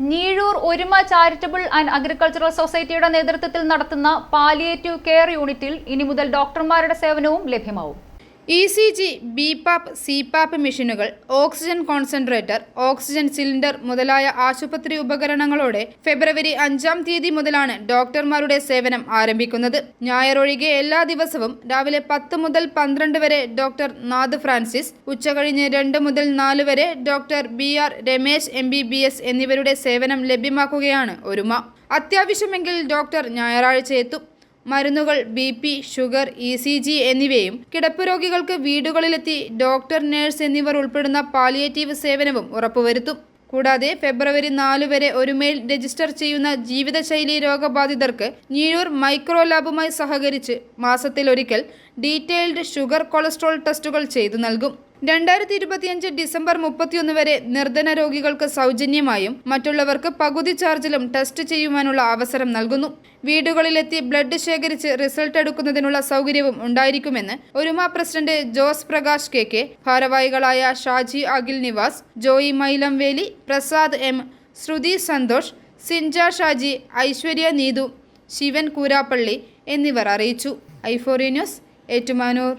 ഞീഴൂർ ഒരുമ charitable and agricultural സൊസൈറ്റിയുടെ നേതൃത്വത്തിൽ നടത്തുന്ന പാലിയേറ്റീവ് കെയർ യൂണിറ്റിൽ ഇനി മുതൽ ഡോക്ടർമാരുടെ സേവനവും ലഭ്യമാവും. E C G BiPAP CPAP മെഷീനുകൾ ഓക്സിജൻ കോൺസെൻട്രേറ്റർ ഓക്സിജൻ സിലിണ്ടർ മുതലായ ആശുപത്രി ഉപകരണങ്ങളോടെ ഫെബ്രുവരി അഞ്ചാം തീയതി മുതലാണ് ഡോക്ടർമാരുടെ സേവനം ആരംഭിക്കുന്നത്. ഞായറൊഴികെ എല്ലാ ദിവസവും രാവിലെ പത്ത് മുതൽ പന്ത്രണ്ട് വരെ ഡോക്ടർ നാദ് ഫ്രാൻസിസ് ഉച്ചകഴിഞ്ഞ് രണ്ട് മുതൽ നാല് വരെ doctor B R Ramesh M B B S എന്നിവരുടെ സേവനം ലഭ്യമാക്കുകയാണ് ഒരുമ. അത്യാവശ്യമെങ്കിൽ ഡോക്ടർ ഞായറാഴ്ച എത്തും. മരുന്നുകൾ B P sugar E C G എന്നിവയും കിടപ്പ് രോഗികൾക്ക് വീടുകളിലെത്തി ഡോക്ടർ നഴ്സ് എന്നിവർ ഉൾപ്പെടുന്ന പാലിയേറ്റീവ് സേവനവും ഉറപ്പുവരുത്തും. കൂടാതെ ഫെബ്രുവരി നാല് വരെ ഒരു മെയിൽ രജിസ്റ്റർ ചെയ്യുന്ന ജീവിതശൈലി രോഗബാധിതർക്ക് ഞീഴൂർ മൈക്രോ ലാബുമായി സഹകരിച്ച് മാസത്തിലൊരിക്കൽ ഡീറ്റെയിൽഡ് ഷുഗർ കൊളസ്ട്രോൾ ടെസ്റ്റുകൾ ചെയ്തു നൽകും. രണ്ടായിരത്തി ഇരുപത്തിയഞ്ച് ഡിസംബർ മുപ്പത്തിയൊന്ന് വരെ നിർധന രോഗികൾക്ക് സൗജന്യമായും മറ്റുള്ളവർക്ക് പകുതി ചാർജിലും ടെസ്റ്റ് ചെയ്യുവാനുള്ള അവസരം നൽകുന്നു. വീടുകളിലെത്തി ബ്ലഡ് ശേഖരിച്ച് റിസൾട്ട് എടുക്കുന്നതിനുള്ള സൗകര്യവും ഉണ്ടായിരിക്കുമെന്ന് Oruma president Jose Prakash K K ഭാരവാഹികളായ ഷാജി അഖിൽ നിവാസ് ജോയി മൈലംവേലി പ്രസാദ് എം ശ്രുതി സന്തോഷ് സിൻജ ഷാജി ഐശ്വര്യ നീതു ശിവൻ കൂരാപ്പള്ളി എന്നിവർ അറിയിച്ചു. ഐഫോറി ന്യൂസ് ഏറ്റുമാനൂർ.